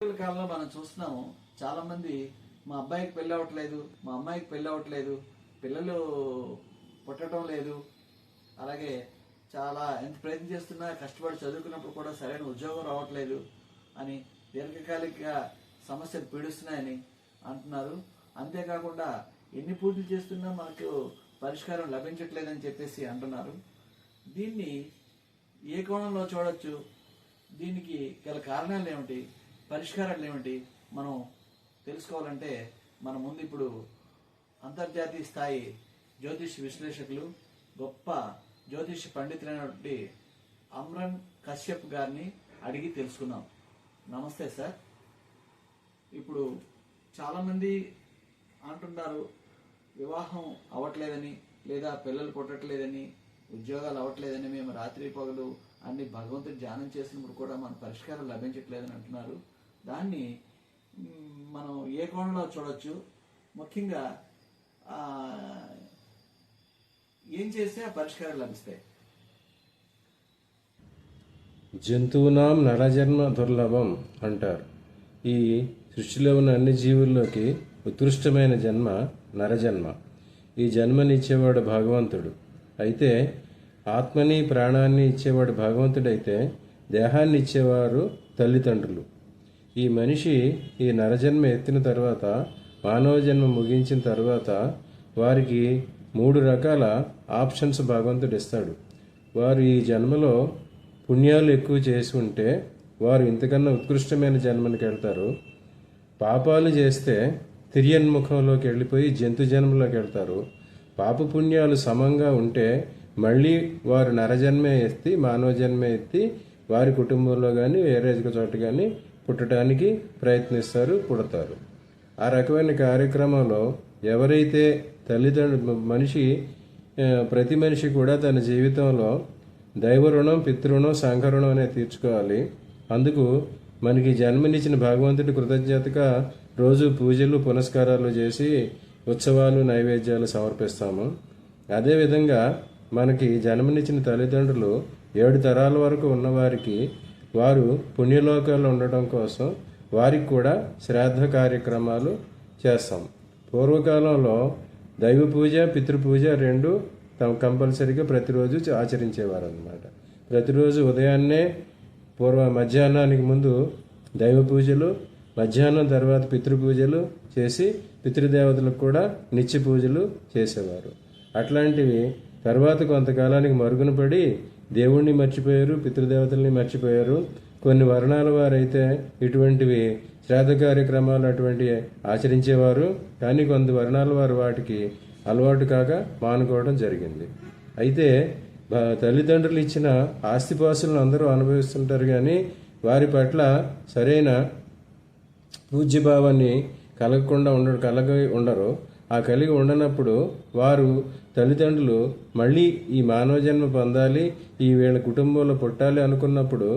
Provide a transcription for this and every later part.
కాలంలో మనం చూస్తున్నాము చాలా మంది మా అబ్బాయికి పెళ్ళి అవ్వట్లేదు మా అమ్మాయికి పెళ్ళి అవ్వట్లేదు పిల్లలు పుట్టడం లేదు. అలాగే చాలా ఎంత ప్రయత్నం చేస్తున్నా కష్టపడి చదువుకున్నప్పుడు కూడా సరైన ఉద్యోగం రావట్లేదు అని దీర్ఘకాలిక సమస్యలు పీడిస్తున్నాయని అంటున్నారు. అంతేకాకుండా ఎన్ని పూర్తి చేస్తున్నా మనకు పరిష్కారం లభించట్లేదని చెప్పేసి అంటున్నారు. దీన్ని ఏ కోణంలో చూడొచ్చు? దీనికి గల కారణాలు ఏమిటి? పరిష్కారాలు ఏమిటి? మనం తెలుసుకోవాలంటే మన ముందు ఇప్పుడు అంతర్జాతీయ స్థాయి జ్యోతిష్ విశ్లేషకులు గొప్ప జ్యోతిష్ పండితులైనటువంటి అమ్రన్ కశ్యప్ గారిని అడిగి తెలుసుకుందాం. నమస్తే సార్. ఇప్పుడు చాలామంది అంటున్నారు వివాహం అవ్వట్లేదని లేదా పిల్లలు పుట్టట్లేదని ఉద్యోగాలు అవ్వట్లేదని మేము రాత్రి పగలు అన్ని భగవంతుడు ధ్యానం చేసినప్పుడు కూడా మన పరిష్కారం లభించట్లేదని అంటున్నారు. దాన్ని మనం ఏ కోణంలో చూడొచ్చు? ముఖ్యంగా ఏం చేస్తే ఆ పరిష్కారం లభిస్తాయి? జంతువునాం నరజన్మ దుర్లభం అంటారు. ఈ సృష్టిలో ఉన్న అన్ని జీవుల్లోకి ఉత్కృష్టమైన జన్మ నరజన్మ. ఈ జన్మనిచ్చేవాడు భగవంతుడు. అయితే ఆత్మని ప్రాణాన్ని ఇచ్చేవాడు భగవంతుడైతే దేహాన్ని ఇచ్చేవారు తల్లిదండ్రులు. ఈ మనిషి ఈ నరజన్మ ఎత్తిన తర్వాత మానవ జన్మ ముగించిన తర్వాత వారికి మూడు రకాల ఆప్షన్స్ భగవంతుడు ఇస్తాడు. వారు ఈ జన్మలో పుణ్యాలు ఎక్కువ చేసి ఉంటే వారు ఇంతకన్నా ఉత్కృష్టమైన జన్మనికి వెళ్తారు. పాపాలు చేస్తే తిరియన్ముఖంలోకి వెళ్ళిపోయి జంతు జన్మలోకి వెళ్తారు. పాప పుణ్యాలు సమంగా ఉంటే మళ్ళీ వారు నరజన్మే ఎత్తి మానవ జన్మే ఎత్తి వారి కుటుంబంలో కానీ వేరే చోట కానీ పుట్టడానికి ప్రయత్నిస్తారు పుడతారు. ఆ రకమైన కార్యక్రమంలో ఎవరైతే తల్లిదండ్రులు మనిషి ప్రతి మనిషి కూడా తన జీవితంలో దైవ రుణం పితృణం సంఘరుణం అనేది తీర్చుకోవాలి. అందుకు మనకి జన్మనిచ్చిన భగవంతుడి కృతజ్ఞతగా రోజు పూజలు పునస్కారాలు చేసి ఉత్సవాలు నైవేద్యాలు సమర్పిస్తాము. అదేవిధంగా మనకి జన్మనిచ్చిన తల్లిదండ్రులు ఏడు తరాల వరకు ఉన్నవారికి వారు పుణ్యలోకాల్లో ఉండటం కోసం వారికి కూడా శ్రాద్ధ కార్యక్రమాలు చేస్తాం. పూర్వకాలంలో దైవ పూజ పితృపూజ రెండు తమ కంపల్సరీగా ప్రతిరోజు ఆచరించేవారు అనమాట ప్రతిరోజు ఉదయాన్నే పూర్వ మధ్యాహ్నానికి ముందు దైవ పూజలు మధ్యాహ్నం తర్వాత పితృపూజలు చేసి పితృదేవతలకు కూడా నిత్య పూజలు చేసేవారు. అట్లాంటివి తర్వాత కొంతకాలానికి మరుగున పడి దేవుణ్ణి మర్చిపోయారు పితృదేవతల్ని మర్చిపోయారు. కొన్ని వర్ణాల వారైతే ఇటువంటివి శ్రాద్ధ కార్యక్రమాలు అటువంటి ఆచరించేవారు. కానీ కొంత వర్ణాల వారు వాటికి అలవాటు కాక మానుకోవడం జరిగింది. అయితే తల్లిదండ్రులు ఇచ్చిన ఆస్తిపాసులను అందరూ అనుభవిస్తుంటారు కానీ వారి పట్ల సరైన పూజ్యభావాన్ని కలగకుండా ఉండ కలగ ఉండరు. ఆ కలిగి ఉండనప్పుడు వారు తల్లిదండ్రులు మళ్ళీ ఈ మానవ జన్మ పొందాలి ఈ వీళ్ళ కుటుంబంలో పుట్టాలి అనుకున్నప్పుడు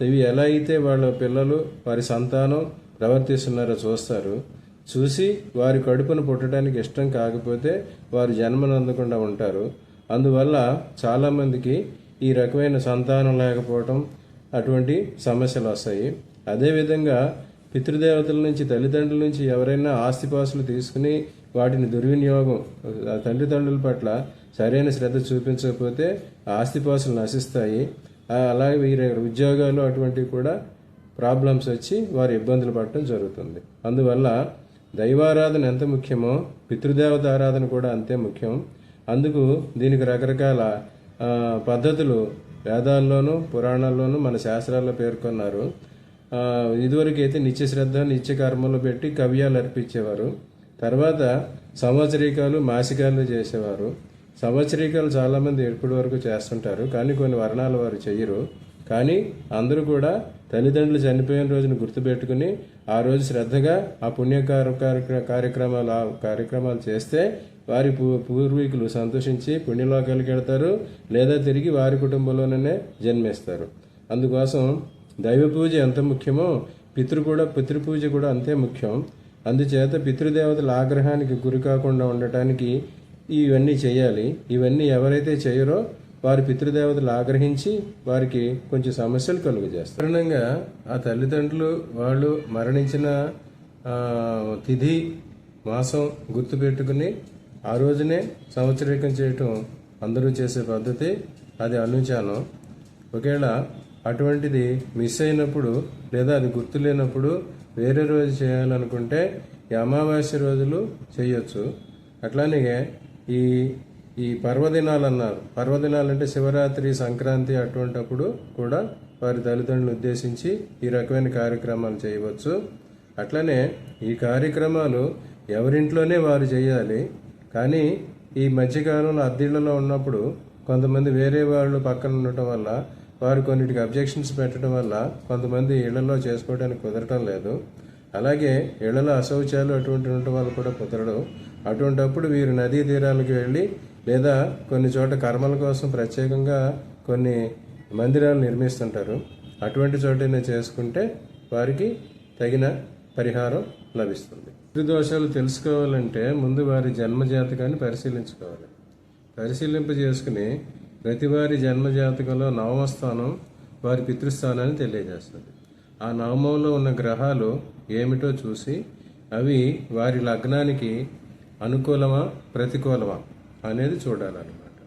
ఇవి ఎలా అయితే వాళ్ళ పిల్లలు వారి సంతానం ప్రవర్తిస్తున్నారో చూస్తారు. చూసి వారి కడుపును పుట్టడానికి ఇష్టం కాకపోతే వారు జన్మను అందకుండా ఉంటారు. అందువల్ల చాలామందికి ఈ రకమైన సంతానం లేకపోవటం అటువంటి సమస్యలు వస్తాయి. అదేవిధంగా పితృదేవతల నుంచి తల్లిదండ్రుల నుంచి ఎవరైనా ఆస్తిపాసులు తీసుకుని వాటిని దుర్వినియోగం ఆ తల్లిదండ్రుల పట్ల సరైన శ్రద్ధ చూపించకపోతే ఆస్తిపాసులు నశిస్తాయి. అలాగే వీరి ఉద్యోగాలు అటువంటివి కూడా ప్రాబ్లమ్స్ వచ్చి వారు ఇబ్బందులు పడటం జరుగుతుంది. అందువల్ల దైవారాధన ఎంత ముఖ్యమో పితృదేవత ఆరాధన కూడా అంతే ముఖ్యం. అందుకు దీనికి రకరకాల పద్ధతులు వేదాల్లోనూ పురాణాల్లోనూ మన శాస్త్రాల్లో పేర్కొన్నారు. ఇదివరకైతే నిత్య శ్రద్ధ నిత్య కర్మలు పెట్టి కవ్యాలు అర్పించేవారు. తర్వాత సంవత్సరీకాలు మాసికాలు చేసేవారు. సంవత్సరీకాలు చాలామంది ఎప్పటి వరకు చేస్తుంటారు. కానీ కొన్ని వర్ణాల వారు చెయ్యరు. కానీ అందరూ కూడా తల్లిదండ్రులు చనిపోయిన రోజును గుర్తుపెట్టుకుని ఆ రోజు శ్రద్ధగా ఆ పుణ్యకార కార్యక్రమాలు ఆ కార్యక్రమాలు చేస్తే వారి పూ- పూర్వీకులు సంతోషించి పుణ్యలోకాలకు వెళ్తారు. లేదా తిరిగి వారి కుటుంబంలోనే జన్మిస్తారు. అందుకోసం దైవ పూజ ఎంత ముఖ్యమో పితృ కూడా పితృపూజ కూడా అంతే ముఖ్యం. అందుచేత పితృదేవతల ఆగ్రహానికి గురి కాకుండా ఉండటానికి ఇవన్నీ చేయాలి. ఇవన్నీ ఎవరైతే చేయరో వారి పితృదేవతలు ఆగ్రహించి వారికి కొంచెం సమస్యలు కలుగజేస్తారు. కారణంగా ఆ తల్లిదండ్రులు వాళ్ళు మరణించిన తిథి మాసం గుర్తు పెట్టుకుని ఆ రోజునే సంవత్సరీకం చేయటం అందరూ చేసే పద్ధతి అది అనుచానం ఒకవేళ అటువంటిది మిస్ అయినప్పుడు లేదా అది గుర్తు లేనప్పుడు వేరే రోజు చేయాలనుకుంటే ఈ అమావాస్య రోజులు చేయొచ్చు. అట్లానే ఈ ఈ పర్వదినాలు అన్నారు పర్వదినాలు అంటే శివరాత్రి సంక్రాంతి అటువంటప్పుడు కూడా వారి తల్లిదండ్రులు ఉద్దేశించి ఈ రకమైన కార్యక్రమాలు చేయవచ్చు. అట్లనే ఈ కార్యక్రమాలు ఎవరింట్లోనే వారు చేయాలి. కానీ ఈ మధ్యకాలంలో అద్దెళ్ళలో ఉన్నప్పుడు కొంతమంది వేరే వాళ్ళు పక్కన ఉండటం వల్ల వారు కొన్నిటికి అబ్జెక్షన్స్ పెట్టడం వల్ల కొంతమంది ఇళ్ళలో చేసుకోవడానికి కుదరటం లేదు. అలాగే ఇళ్ళలో అశౌచాలు అటువంటి ఉండటం వల్ల కూడా కుదరడం. అటువంటప్పుడు వీరు నదీ తీరాలకు వెళ్ళి లేదా కొన్ని చోట కర్మల కోసం ప్రత్యేకంగా కొన్ని మందిరాలు నిర్మిస్తుంటారు. అటువంటి చోటనే చేసుకుంటే వారికి తగిన పరిహారం లభిస్తుంది. దోషాలు తెలుసుకోవాలంటే ముందు వారి జన్మ జాతకాన్ని పరిశీలించుకోవాలి. పరిశీలింప ప్రతివారి ప్రతి వారి నవమ స్థానం వారి పితృస్థానాన్ని తెలియజేస్తుంది. ఆ నవమంలో ఉన్న గ్రహాలు ఏమిటో చూసి అవి వారి లగ్నానికి అనుకూలమా ప్రతికూలమా అనేది చూడాలన్నమాట.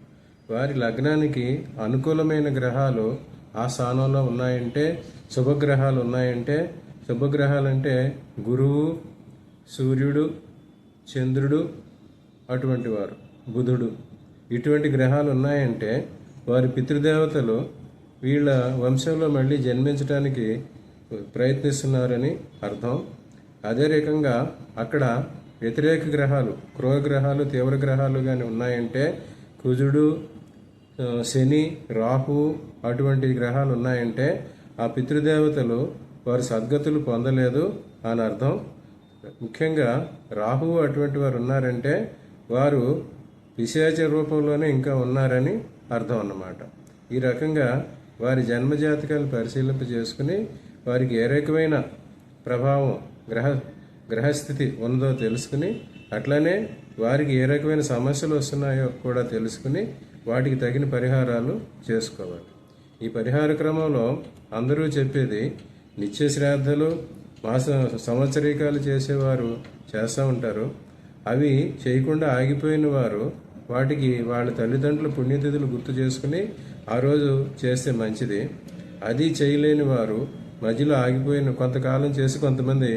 వారి లగ్నానికి అనుకూలమైన గ్రహాలు ఆ స్థానంలో ఉన్నాయంటే శుభగ్రహాలు ఉన్నాయంటే శుభగ్రహాలు అంటే గురువు సూర్యుడు చంద్రుడు అటువంటి వారు బుధుడు. ఇటువంటి గ్రహాలు ఉన్నాయంటే వారి పితృదేవతలు వీళ్ళ వంశంలో మళ్ళీ జన్మించడానికి ప్రయత్నిస్తున్నారని అర్థం. అదే రకంగా అక్కడ వ్యతిరేక గ్రహాలు క్రూర గ్రహాలు తీవ్ర గ్రహాలు కానీ ఉన్నాయంటే కుజుడు శని రాహు అటువంటి గ్రహాలు ఉన్నాయంటే ఆ పితృదేవతలు వారు సద్గతులు పొందలేదు అని అర్థం. ముఖ్యంగా రాహు అటువంటి వారు ఉన్నారంటే వారు పిశాచ రూపంలోనే ఇంకా ఉన్నారని అర్థం అన్నమాట. ఈ రకంగా వారి జన్మజాతకాలు పరిశీలింప చేసుకుని వారికి ఏ రకమైన ప్రభావం గ్రహ గ్రహస్థితి ఉందో తెలుసుకుని అట్లనే వారికి ఏ రకమైన సమస్యలు వస్తున్నాయో కూడా తెలుసుకుని వాటికి తగిన పరిహారాలు చేసుకోవాలి. ఈ పరిహార క్రమంలో అందరూ చెప్పేది నిత్య శ్రాద్ధలు మాస సంవత్సరీకాలు చేసేవారు చేస్తూ ఉంటారు. అవి చేయకుండా ఆగిపోయిన వారు వాటికి వాళ్ళ తల్లిదండ్రుల పుణ్యతిథులు గుర్తు చేసుకుని ఆ రోజు చేస్తే మంచిది. అది చేయలేని వారు మధ్యలో ఆగిపోయిన కొంతకాలం చేసి కొంతమంది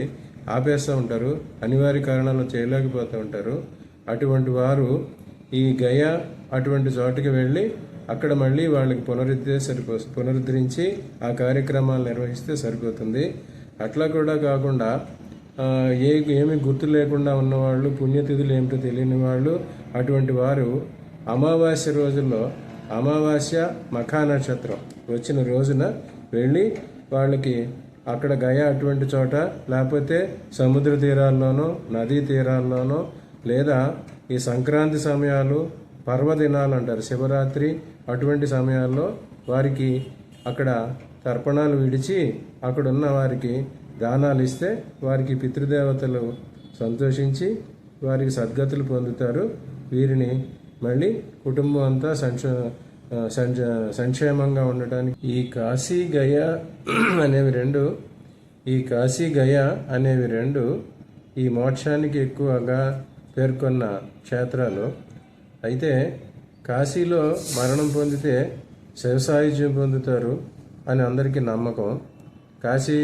ఆపేస్తూ ఉంటారు అనివార్య కారణాలు చేయలేకపోతూ ఉంటారు. అటువంటి వారు ఈ గయ అటువంటి చోటుకి వెళ్ళి అక్కడ మళ్ళీ వాళ్ళకి పునరుద్ధే సరిపో పునరుద్ధరించి ఆ కార్యక్రమాలు నిర్వహిస్తే సరిపోతుంది. అట్లా కూడా కాకుండా ఏ ఏమి గుర్తు లేకుండా ఉన్నవాళ్ళు పుణ్యతిథులు ఏమిటో తెలియని వాళ్ళు అటువంటి వారు అమావాస్య రోజుల్లో అమావాస్య మఖా నక్షత్రం వచ్చిన రోజున వెళ్ళి వాళ్ళకి అక్కడ గయ అటువంటి చోట లేకపోతే సముద్ర తీరాల్లోనో నదీ తీరాల్లోనో లేదా ఈ సంక్రాంతి సమయాలు పర్వదినాలు అంటారు శివరాత్రి అటువంటి సమయాల్లో వారికి అక్కడ తర్పణాలు విడిచి అక్కడున్న వారికి దానాలు ఇస్తే వారికి పితృదేవతలు సంతోషించి వారికి సద్గతులు పొందుతారు. వీరిని మళ్ళీ కుటుంబం అంతా సంక్ష సంక్షేమంగా ఉండటానికి ఈ కాశీ గయ అనేవి రెండు ఈ కాశీ గయ అనేవి రెండు ఈ మోక్షానికి ఎక్కువగా పేర్కొన్న క్షేత్రాలు. అయితే కాశీలో మరణం పొందితే శివసాయుజ్యం పొందుతారు అని అందరికీ నమ్మకం. కాశీ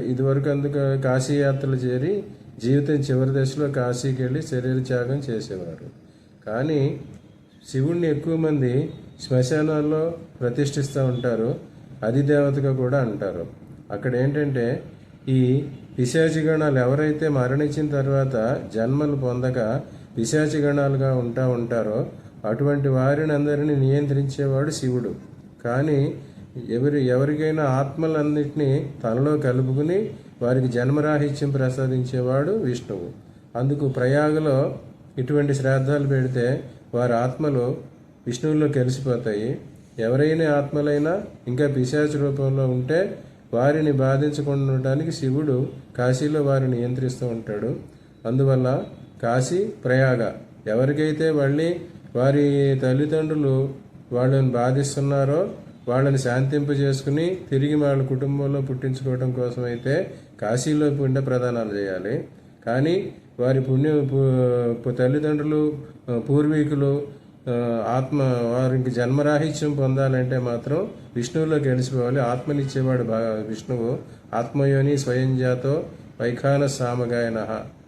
ఇదివరకు అందుకు కాశీ యాత్రలు చేరి జీవితం చివరి దశలో కాశీకి వెళ్ళి శరీర త్యాగం చేసేవారు. కానీ శివుణ్ణి ఎక్కువ మంది శ్మశానాల్లో ప్రతిష్ఠిస్తూ ఉంటారు. అధిదేవతగా కూడా అంటారు. అక్కడ ఏంటంటే ఈ పిశాచిగణాలు ఎవరైతే మరణించిన తర్వాత జన్మలు పొందక పిశాచిగణాలుగా ఉంటా ఉంటారో అటువంటి వారిని అందరినీ నియంత్రించేవాడు శివుడు. కానీ ఎవరి ఎవరికైనా ఆత్మలన్నింటినీ తనలో కలుపుకుని వారికి జన్మరాహిత్యం ప్రసాదించేవాడు విష్ణువు. అందుకు ప్రయాగలో ఇటువంటి శ్రాద్ధాలు పెడితే వారి ఆత్మలు విష్ణువులో కలిసిపోతాయి. ఎవరైనా ఆత్మలైనా ఇంకా పిశాచ రూపంలో ఉంటే వారిని బాధించకుండా ఉండడానికి శివుడు కాశీలో వారిని నియంత్రిస్తూ ఉంటాడు. అందువల్ల కాశీ ప్రయాగ ఎవరికైతే మళ్ళీ వారి తల్లిదండ్రులు వాళ్ళని బాధిస్తున్నారో వాళ్ళని శాంతింపజేసుకుని తిరిగి వాళ్ళ కుటుంబంలో పుట్టించుకోవడం కోసం అయితే కాశీలో పుణ్య ప్రదానాలు చేయాలి. కానీ వారి పుణ్య తల్లిదండ్రులు పూర్వీకులు ఆత్మ వారికి జన్మరాహిత్యం పొందాలంటే మాత్రం విష్ణువులో గెలిచిపోవాలి. ఆత్మనిచ్చేవాడు బా విష్ణువు. ఆత్మయోని స్వయం జాతో వైఖాన సామగాయన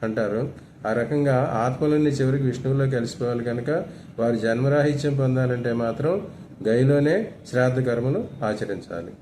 అంటారు. ఆ రకంగా ఆత్మలన్నీ చివరికి విష్ణువులో కలిసిపోవాలి కనుక వారి జన్మరాహిత్యం పొందాలంటే మాత్రం గైలోనే శ్రాద్ధ కర్మను ఆచరించాలి.